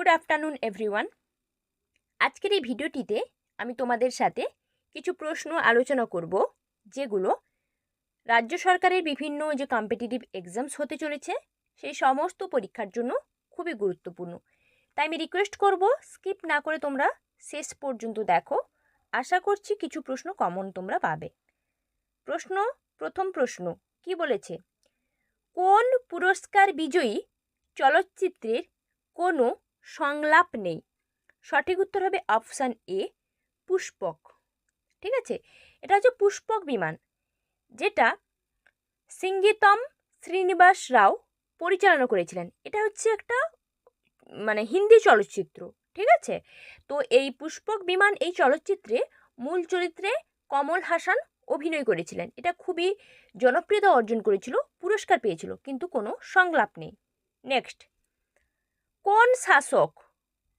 Good afternoon, everyone. আজকের এই ভিডিওটিতে আমি তোমাদের সাথে কিছু প্রশ্ন আলোচনা করব, যেগুলো রাজ্য সরকারের বিভিন্ন যে কম্পিটিটিভ এক্সামস হতে চলেছে, সেই সমস্ত পরীক্ষার জন্য খুবই গুরুত্বপূর্ণ। তাই আমি রিকোয়েস্ট করব স্কিপ না করে তোমরা শেষ পর্যন্ত দেখো। আশা করছি কিছু প্রশ্ন কমন তোমরা পাবে। প্রশ্ন, প্রথম প্রশ্ন, কি বলেছে? কোন পুরস্কার বিজয়ী চলচ্চিত্রের কোনো সংলাপ নেই। সঠিক উত্তর হবে অপশান এ পুষ্পক। ঠিক আছে? এটা হচ্ছে পুষ্পক বিমান, যেটা সিঙ্গিতম শ্রীনিবাস রাও পরিচালনা করেছিলেন। এটা হচ্ছে একটা মানে হিন্দি চলচ্চিত্র, ঠিক আছে? তো এই পুষ্পক বিমান এই চলচ্চিত্রে মূল চরিত্রে কমল হাসান অভিনয় করেছিলেন। এটা খুবই জনপ্রিয়তা অর্জন করেছিল, পুরস্কার পেয়েছিল, কিন্তু কোনো সংলাপ নেই। নেক্সট কোন শাসক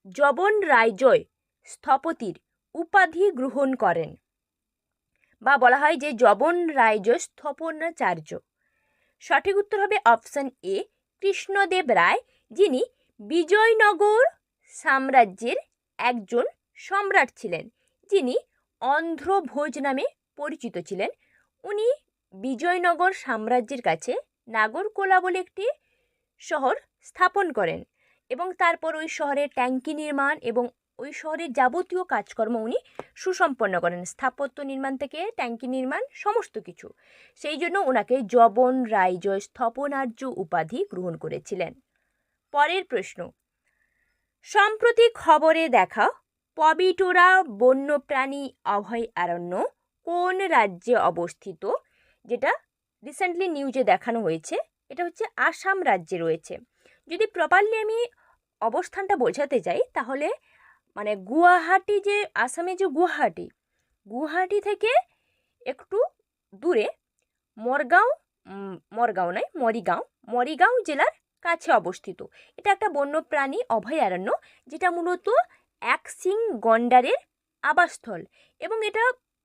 জবন রায়জয় স্থপতির উপাধি গ্রহণ করেন? বা বলা হয় যে জবন রায়জয় স্থপনাচার্য। সঠিক উত্তর হবে অপশন এ, কৃষ্ণদেব রায়, যিনি বিজয়নগর সাম্রাজ্যের একজন সম্রাট ছিলেন। যিনি অন্ধ্রভোজ নামে পরিচিত ছিলেন। উনি বিজয়নগর সাম্রাজ্যের কাছে নাগরকোলা বলে একটি শহর স্থাপন করেন। এবং তারপর ওই শহরে ট্যাঙ্কি নির্মাণ এবং ওই শহরের যাবতীয় কাজকর্ম উনি সুসম্পন্ন করেন। স্থাপত্য নির্মাণ থেকে ট্যাঙ্কি নির্মাণ, সমস্ত কিছু। সেই জন্য ওনাকে জবন রায়জয় স্থপনার্য উপাধি গ্রহণ করেছিলেন। পরের প্রশ্ন। সম্প্রতি খবরে দেখা পবিটোরা বন্যপ্রাণী অভয়ারণ্য কোন রাজ্যে অবস্থিত? যেটা রিসেন্টলি নিউজে দেখানো হয়েছে। এটা হচ্ছে আসাম রাজ্যে রয়েছে। যদি প্রপারলি আমি অবস্থানটা বোঝাতে যাই তাহলে মানে গুয়াহাটি যে, আসামে যে গুয়াহাটি গুয়াহাটি থেকে একটু দূরে মরগাঁও মরগাঁও নয়, মরিগাঁও মরিগাঁও জেলার কাছে অবস্থিত। এটা একটা বন্যপ্রাণী অভয়ারণ্য, যেটা মূলত এক সিং গন্ডারের আবাসস্থল এবং এটা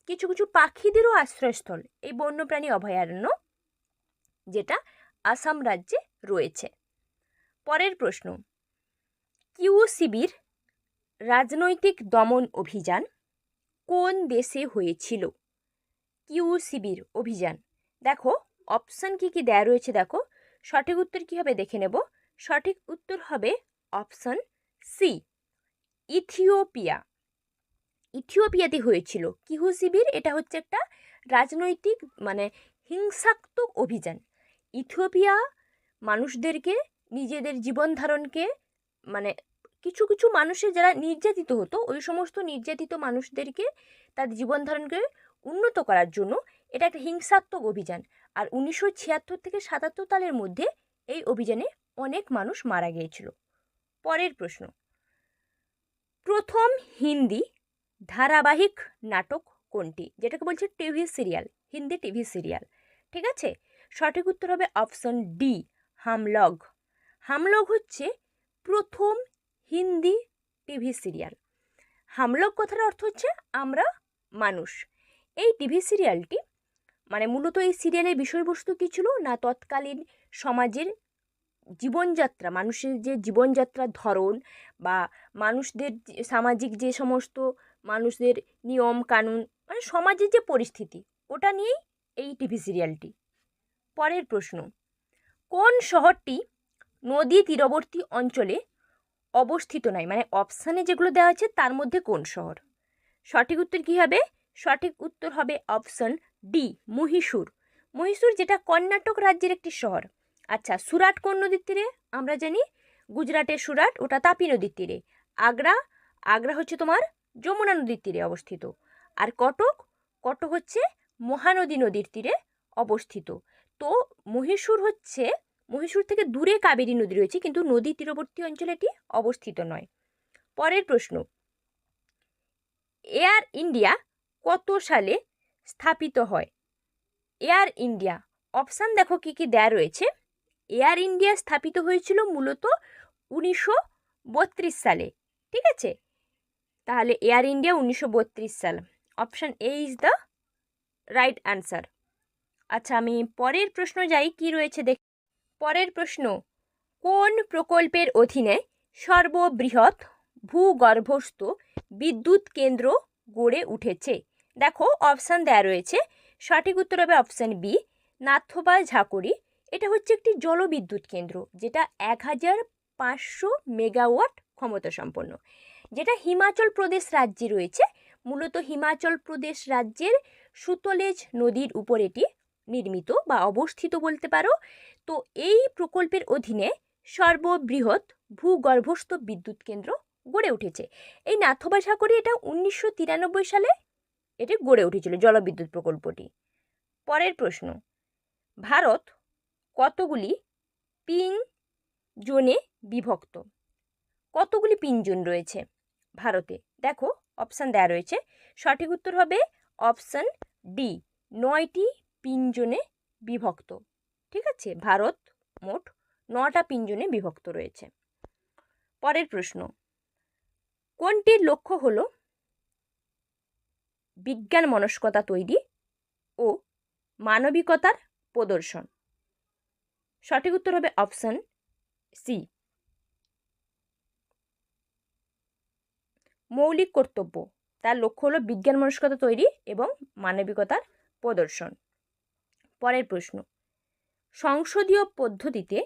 কিছু কিছু পাখিদেরও আশ্রয়স্থল, এই বন্যপ্রাণী অভয়ারণ্য যেটা আসাম রাজ্যে রয়েছে। পরের প্রশ্ন কিউ শিবির রাজনৈতিক দমন অভিযান কোন দেশে হয়েছিল? কিউ শিবির অভিযান। দেখো অপশান কি কি দেয়া রয়েছে দেখো। সঠিক উত্তর কী হবে দেখে নেব। সঠিক উত্তর হবে অপশান সি ইথিওপিয়া। ইথিওপিয়াতে হয়েছিল। কিহু শিবির এটা হচ্ছে একটা রাজনৈতিক মানে হিংসাত্মক অভিযান। ইথিওপিয়া মানুষদেরকে, নিজেদের জীবন ধারণকে মানে কিছু কিছু মানুষের যারা নির্যাতিত হতো, ওই সমস্ত নির্যাতিত মানুষদেরকে তাদের জীবন ধারণকে উন্নত করার জন্য এটা একটা হিংসাত্মক অভিযান। আর উনিশশো ছিয়াত্তর থেকে সাতাত্তর সালের মধ্যে এই অভিযানে অনেক মানুষ মারা গিয়েছিল। পরের প্রশ্ন। প্রথম হিন্দি ধারাবাহিক নাটক কোনটি? যেটাকে বলছে TV serial, Hindi TV serial. ঠিক আছে? সঠিক উত্তর হবে অপশন ডি, হামলগ। হামলগ হচ্ছে প্রথম হিন্দি টিভি সিরিয়াল। হামলক কথার অর্থ হচ্ছে আমরা মানুষ। এই টিভি সিরিয়ালটি মানে মূলত এই সিরিয়ালের বিষয়বস্তু কী ছিল না তৎকালীন সমাজের জীবনযাত্রা, মানুষের যে জীবনযাত্রার ধরন বা মানুষদের সামাজিক যে সমস্ত মানুষদের নিয়ম, কানুন মানে সমাজের যে পরিস্থিতি, ওটা নিয়েই এই টিভি সিরিয়ালটি। পরের প্রশ্ন, কোন শহরটি নদী তীরবর্তী অঞ্চলে অবস্থিত নয় মানে অপশানে যেগুলো দেওয়া আছে, তার মধ্যে কোন শহর? সঠিক উত্তর কী হবে? সঠিক উত্তর হবে অপশন ডি মহীশূর। মহীশূর যেটা কর্ণাটক রাজ্যের একটি শহর। আচ্ছা সুরাট কোন নদীর তীরে? আমরা জানি গুজরাটের সুরাট, ওটা তাপি নদীর তীরে। আগ্রা আগ্রা হচ্ছে তোমার যমুনা নদীর তীরে অবস্থিত। আর কটক কটক হচ্ছে মহানদী নদীর তীরে অবস্থিত। তো মহীশূর হচ্ছে মহীশূর থেকে দূরে কাবেরী নদী রয়েছে, কিন্তু নদী তীরবর্তী অঞ্চলে এটি অবস্থিত নয়। পরের প্রশ্ন, এয়ার ইন্ডিয়া কত সালে স্থাপিত হয়? এয়ার ইন্ডিয়া, অপশান দেখো কী কী দেয়া রয়েছে। এয়ার ইন্ডিয়া স্থাপিত হয়েছিল মূলত উনিশশো বত্রিশ সালে, ঠিক আছে? তাহলে এয়ার ইন্ডিয়া উনিশশো বত্রিশ সাল। Option A is the right answer. আচ্ছা আমি পরের প্রশ্ন যাই, কি রয়েছে দেখ পরের প্রশ্ন, কোন প্রকল্পের অধীনে সর্ববৃহৎ ভূগর্ভস্থ বিদ্যুৎ কেন্দ্র গড়ে উঠেছে? দেখো অপশান দেয়া রয়েছে। সঠিক উত্তর হবে অপশান বি নাথবা ঝাঁকুড়ি। এটা হচ্ছে একটি জলবিদ্যুৎ কেন্দ্র, যেটা এক হাজার পাঁচশো মেগাওয়াট ক্ষমতা সম্পন্ন যেটা হিমাচল প্রদেশ রাজ্যে রয়েছে। মূলত হিমাচল প্রদেশ রাজ্যের সুতলেজ নদীর উপর এটি নির্মিত বা অবস্থিত বলতে পারো। তো এই প্রকল্পের অধীনে সর্ববৃহৎ ভূগর্ভস্থ বিদ্যুৎ কেন্দ্র গড়ে উঠেছে। এই নাথবা সাগরে এটা উনিশশো তিরানব্বই সালে এটি গড়ে উঠেছিল, জলবিদ্যুৎ প্রকল্পটি। পরের প্রশ্ন, ভারত কতগুলি পিং জোনে বিভক্ত? কতগুলি পিন জোন রয়েছে ভারতে? দেখো অপশান দেওয়া রয়েছে। সঠিক উত্তর হবে অপশান ডি নয়টি পিঞ্জনে বিভক্ত। ঠিক আছে? ভারত মোট নটা পিঞ্জনে বিভক্ত রয়েছে। পরের প্রশ্ন, কোনটির লক্ষ্য হল বিজ্ঞান মনস্কতা তৈরি ও মানবিকতার প্রদর্শন? সঠিক উত্তর হবে অপশান সি। মৌলিক কর্তব্য, তার লক্ষ্য হলো বিজ্ঞান মনস্কতা তৈরি এবং মানবিকতার প্রদর্শন। পরের প্রশ্ন সংসদীয় পদ্ধতিতে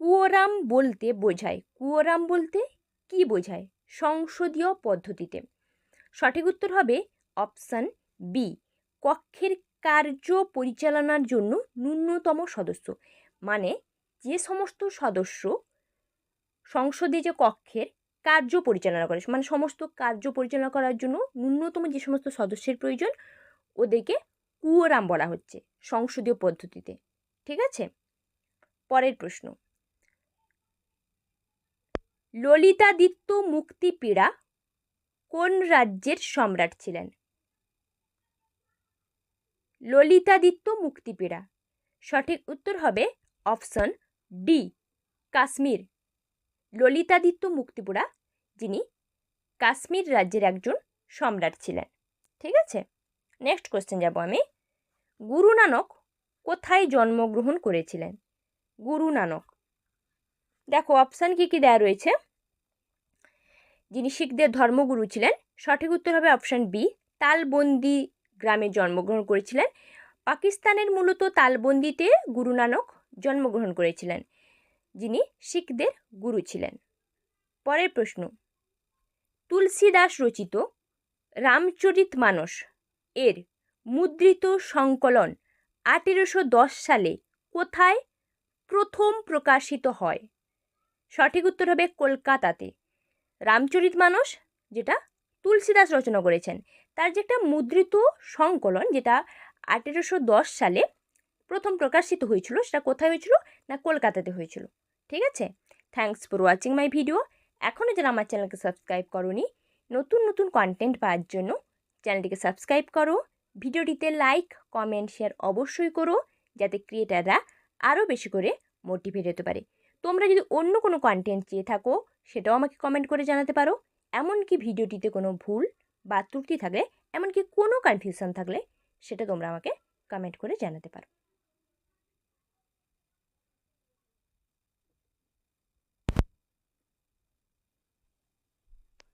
কুয়োরাম বলতে বোঝায়। কুয়োরাম বলতে কি বোঝায়? সংসদীয় পদ্ধতিতে। সঠিক উত্তর হবে অপশান বি। কক্ষের কার্য পরিচালনার জন্য ন্যূনতম সদস্য। মানে যে সমস্ত সদস্য সংসদে যে কক্ষের কার্য পরিচালনা করে মানে সমস্ত কার্য পরিচালনা করার জন্য ন্যূনতম যে সমস্ত সদস্যের প্রয়োজন, ওদেরকে কুয়োরাম বলা হচ্ছে সংসদীয় পদ্ধতিতে। ঠিক আছে? পরের প্রশ্ন। ললিতাদিত্য মুক্তিপীড়া কোন রাজ্যের সম্রাট ছিলেন? ললিতাদিত্য মুক্তিপীড়া। সঠিক উত্তর হবে অপশন ডি, কাশ্মীর। ললিতাদিত্য মুক্তিপুরা যিনি কাশ্মীর রাজ্যের একজন সম্রাট ছিলেন। ঠিক আছে? নেক্সট কোশ্চেন যাব আমি। গুরু নানক কোথায় জন্মগ্রহণ করেছিলেন? গুরু নানক। দেখো অপশান কী কী দেয়া রয়েছে? যিনি শিখদের ধর্মগুরু ছিলেন, সঠিক উত্তর হবে অপশান বি তালবন্দি গ্রামে জন্মগ্রহণ করেছিলেন। পাকিস্তানের মূলত তালবন্দিতে গুরু নানক জন্মগ্রহণ করেছিলেন, যিনি শিখদের গুরু ছিলেন। পরের প্রশ্ন, তুলসীদাস রচিত রামচরিত মানস এর মুদ্রিত সংকলন আঠেরোশো দশ সালে কোথায় প্রথম প্রকাশিত হয়? সঠিক উত্তর হবে কলকাতাতে। রামচরিত মানস, যেটা তুলসীদাস রচনা করেছেন, তার যে একটা মুদ্রিত সংকলন যেটা আঠেরোশো দশ সালে প্রথম প্রকাশিত হয়েছিল, সেটা কোথায় হয়েছিল না কলকাতাতে হয়েছিল। ঠিক আছে? Thanks for watching my video এখনও যারা আমার চ্যানেলকে সাবস্ক্রাইব করনি, নতুন নতুন কন্টেন্ট পাওয়ার জন্য চ্যানেলটিকে সাবস্ক্রাইব করো। ভিডিওটিতে লাইক, কমেন্ট, শেয়ার অবশ্যই করো যাতে ক্রিয়েটাররা আরও বেশি করে মোটিভেট হতে পারে। তোমরা যদি অন্য কোনো কন্টেন্ট চেয়ে থাকো, সেটাও আমাকে কমেন্ট করে জানাতে পারো। এমনকি ভিডিওটিতে কোনো ভুল বা ত্রুটি থাকলে, এমনকি কোনো কনফিউশন থাকলে, সেটা তোমরা আমাকে কমেন্ট করে জানাতে পারো।